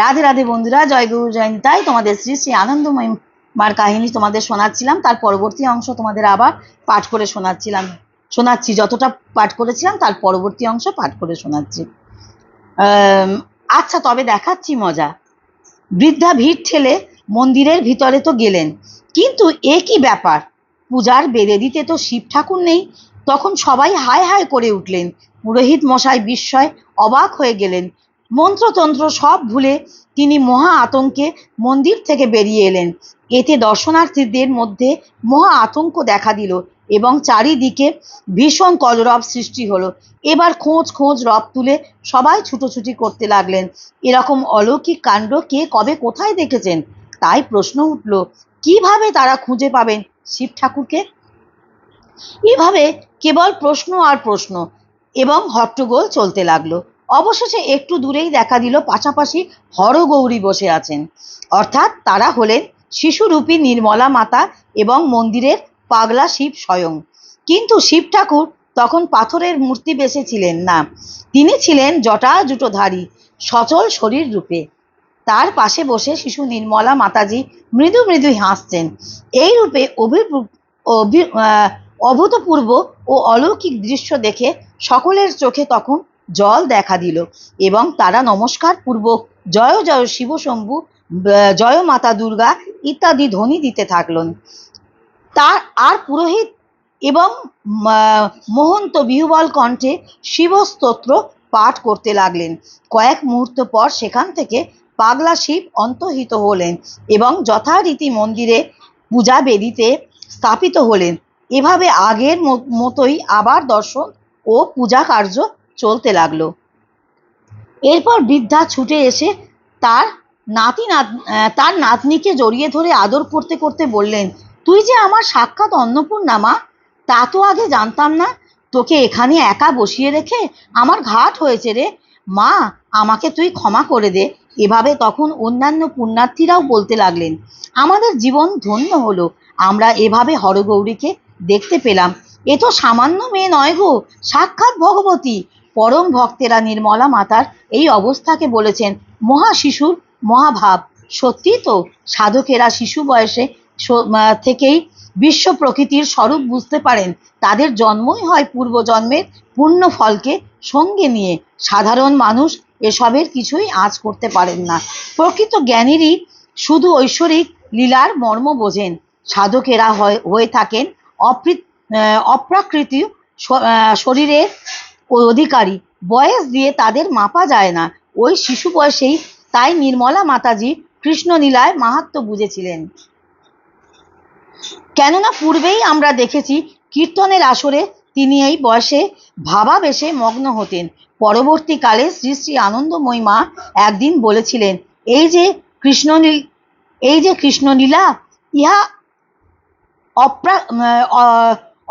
রাধে রাধে বন্ধুরা, জয় গুরু জয়ন্তাই তোমাদের শ্রী শ্রী আনন্দময় মার কাহিনী তোমাদের শোনাচ্ছিলাম। তার পরবর্তী অংশ তোমাদের আবার পাঠ করে শোনাচ্ছিলাম। শোনাচ্ছি, যতটা পাঠ করেছিলাম, তার পরবর্তী অংশ পাঠ করে শোনাচ্ছি। আচ্ছা তবে দেখাচ্ছি মজা। বৃদ্ধা ভিড় ঠেলে মন্দিরের ভিতরে তো গেলেন। কিন্তু এ কি ব্যাপার? পূজার বেদে দিতে তো শিব ঠাকুর নেই। তখন সবাই হায় হায় করে উঠলেন। পুরোহিত মশাই বিস্ময় অবাক হয়ে গেলেন। মন্ত্রতন্ত্র সব ভুলে তিনি মহা আতঙ্কে মন্দির থেকে বেরিয়ে এলেন। এতে দর্শনার্থীদের মধ্যে মহা আতঙ্ক দেখা দিল এবং চারিদিকে ভীষণ কলরব সৃষ্টি হলো। এবার খোঁজ খোঁজ রব তুলে সবাই ছুটোছুটি করতে লাগলেন। এরকম অলৌকিক কাণ্ড কে কবে কোথায় দেখেছেন? তাই প্রশ্ন উঠল, কীভাবে তারা খুঁজে পাবেন শিব ঠাকুরকে? এভাবে কেবল প্রশ্ন আর প্রশ্ন এবং হট্টগোল চলতে লাগল। অবশেষে একটু দূরেই দেখা দিল পাশাপাশি হরগৌরী বসে আছেন। অর্থাৎ তারা হলেন শিশুরূপী নির্মলা মাতা এবং মন্দিরের পাগলা শিব স্বয়ং। কিন্তু শিব ঠাকুর তখন পাথরের মূর্তি বেশে ছিলেন না। তিনি ছিলেন জটাজুটোধারী, সচল শরীর রূপে। তার পাশে বসে শিশু নির্মলা মাতাজি মৃদু মৃদু হাসছেন। এই রূপে অভূতপূর্ব ও অলৌকিক দৃশ্য দেখে সকলের চোখে তখন জল দেখা দিল এবং তারা নমস্কার পূর্বক জয় জয় শিবশম্ভু জয় মাতা দুর্গা ইত্যাদি ধ্বনি দিতে থাকলেন। তার আর পুরোহিত এবং মহন্ত বিহুবল কণ্ঠে শিবস্তোত্র পাঠ করতে লাগলেন। কয়েক মুহূর্ত পর সেখান থেকে পাগলা শিব অন্তহিত হলেন এবং যথারীতি মন্দিরে পূজা বেদিতে স্থাপিত হলেন। এভাবে আগের মত- মতোই আবার দর্শন ও পূজা কার্য চলতে লাগল। এরপর বৃদ্ধা ছুটে এসে তার নাতি তার নাতনিকে জড়িয়ে ধরে আদর করতে করতে বললেন, তুই যে আমার সাক্ষাৎ অন্নপূর্ণা মা, তা তো আগে জানতাম না। তোকে এখানে একা বসিয়ে রেখে আমার ঘাট হয়েছে রে। মা, আমাকে তুই ক্ষমা করে দে। এভাবে তখন অন্যান্য পুণ্যার্থীরাও বলতে লাগলেন, আমাদের জীবন ধন্য হলো। আমরা এভাবে হরগৌরীকে দেখতে পেলাম। এ তো সামান্য মেয়ে নয় গো, সাক্ষাৎ ভগবতী। পরম ভক্তেরা নির্মলা মাতার এই অবস্থাকে বলেছেন মহা শিশুর মহাভাব। সত্যি তো সাধকেরা শিশু বয়সে থেকেই বিশ্ব প্রকৃতির স্বরূপ বুঝতে পারেন। তাদের জন্মই হয় পূর্বজন্মের পূর্ণ ফলকে সঙ্গে নিয়ে। সাধারণ মানুষ এসবের কিছুই আঁচ করতে পারেন না। প্রকৃত জ্ঞানীরই শুধু ঐশ্বরিক লীলার মর্ম বোঝেন। সাধকেরা হয় থাকেন অপ্রি আহ, অপ্রাকৃত শ- আহ, শরীরের অধিকারী। বয়স দিয়ে তাদের মাপা যায় না। ওই শিশু বয়সেই তাই নির্মলা মাতাজি কৃষ্ণলীলায় মাহাত্ম বুঝেছিলেন। কেননা পূর্বেই আমরা দেখেছি কীর্তনের আসরে তিনি এই বয়সে ভাবাবেশে মগ্ন হতেন। পরবর্তীকালে শ্রী শ্রী আনন্দময়ী মা একদিন বলেছিলেন, এই যে কৃষ্ণনীল এই যে কৃষ্ণলীলা, ইহা অপ্রা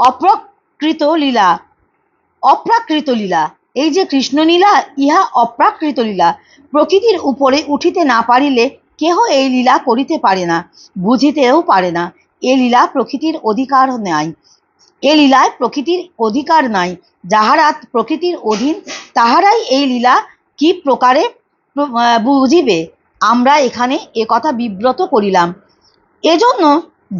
অপ্রকৃত লীলা। অপ্রাকৃত লীলা। এই যে কৃষ্ণলীলা, ইহা অপ্রাকৃত লীলা। প্রকৃতির উপরে উঠিতে না পারিলে কেহ এই লীলা করিতে পারে না, বুঝিতেও পারে না। এ লীলা প্রকৃতির অধিকার নাই। এ লীলায় প্রকৃতির অধিকার নাই। যাহারা প্রকৃতির অধীন, তাহারাই এই লীলা কি প্রকারে বুঝিবে? আমরা এখানে এ কথা বিব্রত করিলাম। এজন্য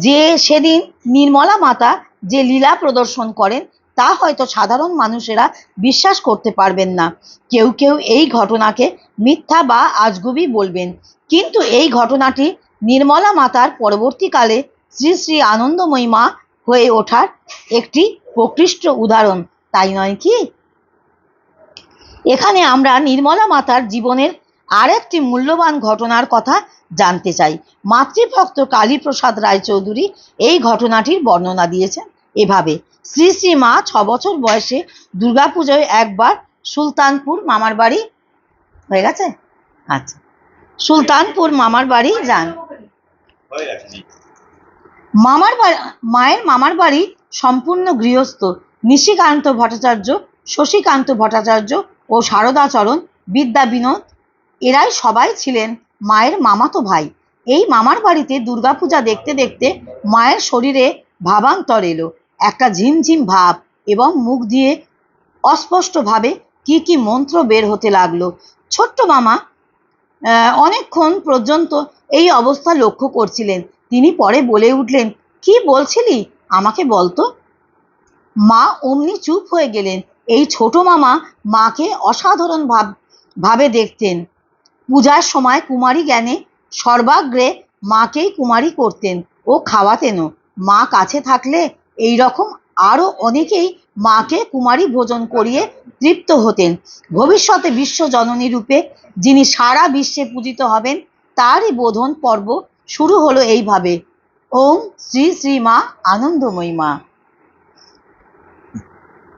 যে সেদিন নির্মলা মাতা যে লীলা প্রদর্শন করেন তা হয়তো সাধারণ মানুষেরা বিশ্বাস করতে পারবেন না। কেউ কেউ এই ঘটনাকে মিথ্যা বা আজগুবি বলবেন। কিন্তু এই ঘটনাটি নির্মলা মাতার পরবর্তীকালে শ্রী শ্রী আনন্দময়ী মা হয়ে ওঠার একটি প্রকৃষ্ট উদাহরণ, তাই নয় কি? এখানে আমরা নির্মলা মাতার জীবনের আরেকটি মূল্যবান ঘটনার কথা জানতে চাই। মাতৃভক্ত কালীপ্রসাদ রায়চৌধুরী এই ঘটনাটির বর্ণনা দিয়েছেন। এভাবে। শ্রী শ্রী মা ছ বছর বয়সে দুর্গাপুজোয় একবার সুলতানপুর মামার বাড়ি হয়ে গেছে? আচ্ছা। সুলতানপুর মামার বাড়ি যান। মামার বাড়ি মায়ের মামার বাড়ি সম্পূর্ণ গৃহস্থ নিশিকান্ত ভট্টাচার্য, শশীকান্ত ভট্টাচার্য ও শারদাচরণ বিদ্যা বিনোদ। এরাই সবাই ছিলেন মায়ের মামাতো ভাই। এই মামার বাড়িতে দুর্গাপূজা দেখতে দেখতে মায়ের শরীরে ভাবান্তর এলো। একটা ঝিমঝিম ভাব এবং মুখ দিয়ে অস্পষ্টভাবে কি কি মন্ত্র বের হতে লাগল। ছোট্ট মামা অনেকক্ষণ পর্যন্ত এই অবস্থা লক্ষ্য করছিলেন। তিনি পরে বলে উঠলেন, কি বলছিলি? আমাকে বলতো? মা অমনি চুপ হয়ে গেলেন। এই ছোট মামা মাকে অসাধারণ ভাব, ভাবে দেখতেন। পূজার সময় কুমারী জ্ঞানে সর্বাগ্রে মাকেই কুমারী করতেন ও খাওয়াতেনও। মা কাছে থাকলে এই রকম আরও অনেকেই মাকে কুমারী ভোজন করিয়ে তৃপ্ত হতেন। ভবিষ্যতে বিশ্ব জননী রূপে যিনি সারা বিশ্বে পূজিত হবেন, তারই বোধন পর্ব শুরু হলো এইভাবে। ওম শ্রী শ্রী মা আনন্দময়ী মা।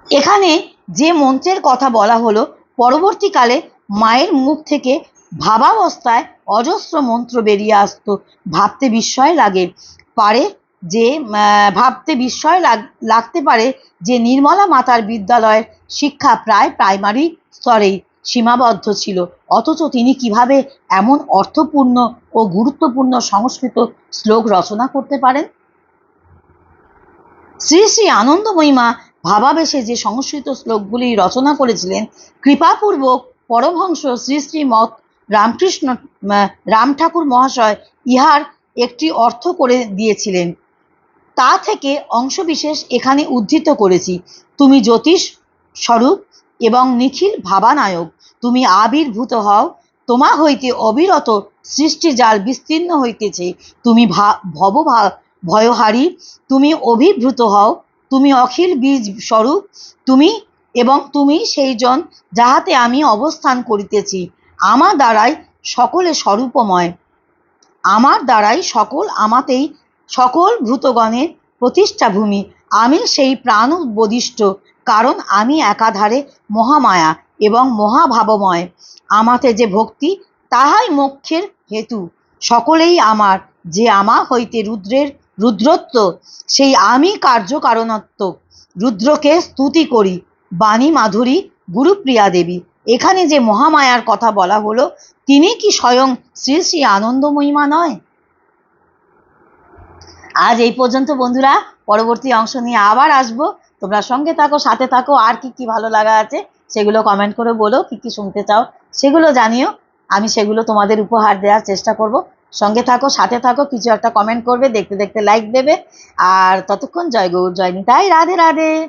এখানে যে মন্ত্রের কথা বলা হলো, পরবর্তীকালে মায়ের মুখ থেকে ভাবাবস্থায় অজস্র মন্ত্র বেরিয়ে আসতো। ভাবতে বিস্ময় লাগে। পারে যে ভাবতে বিস্ময় লাগ- লাগতে পারে যে নির্মলা মাতার বিদ্যালয়ের শিক্ষা প্রায় প্রাইমারি স্তরেই সীমাবদ্ধ ছিল। অথচ তিনি কীভাবে এমন অর্থপূর্ণ ও গুরুত্বপূর্ণ সংস্কৃত শ্লোক রচনা করতে পারেন? শ্রী শ্রী আনন্দময়ীমা ভাবাবেশে যে সংস্কৃত শ্লোকগুলি রচনা করেছিলেন, কৃপাপূর্বক পরমহংস শ্রী শ্রী মত রামকৃষ্ণ রাম ঠাকুর মহাশয় ইহার একটি অর্থ করে দিয়েছিলেন। তা থেকে অংশবিশেষ এখানে উদ্ধৃত করেছি। তুমি জ্যোতিষ স্বরূপ এবং নিখিল ভাবানায়ক। তুমি আবির্ভূত হও। তোমা হইতে অবিরত সৃষ্টি জাল বিস্তীর্ণ হইতেছে। তুমি ভব ভয়হারী। তুমি অভিভূত হও। তুমি অখিল বীজ স্বরূপ। তুমি এবং তুমি সেই জন যাহাতে আমি অবস্থান করিতেছি। আমার দ্বারাই সকলে স্বরূপময়। আমার দ্বারাই সকল আমাতেই সকল ভূতগণের প্রতিষ্ঠা ভূমি। আমি সেই প্রাণ বদিষ্ঠ কারণ আমি একাধারে মহামায়া এবং মহাভাবময়। আমাতে যে ভক্তি, তাহাই মোক্ষের হেতু। সকলেই আমার, যে আমা হইতে রুদ্রের রুদ্রত্ব, সেই আমি কার্যকারণত্ব। রুদ্রকে স্তুতি করি, বাণী মাধুরী, গুরুপ্রিয়া দেবী। এখানে যে মহামায়ার কথা বলা হলো, তিনি কি স্বয়ং শ্রী শ্রী আনন্দময়ীমা নয়? আজ এই পর্যন্ত বন্ধুরা, পরবর্তী অংশ নিয়ে আবার আসব। তোমরা সঙ্গে থাকো, সাথে থাকো, আর কি কি ভালো লাগা আছে সেগুলো কমেন্ট করে বলো, কি কি শুনতে চাও সেগুলো জানিও। আমি সেগুলো তোমাদের উপহার দেওয়ার চেষ্টা করব। সঙ্গে থাকো, সাথে থাকো, কিছু একটা কমেন্ট করবে, দেখতে দেখতে লাইক দেবে। আর ততক্ষণ জয় গৌর, জয় নিতাই, রাধে রাধে।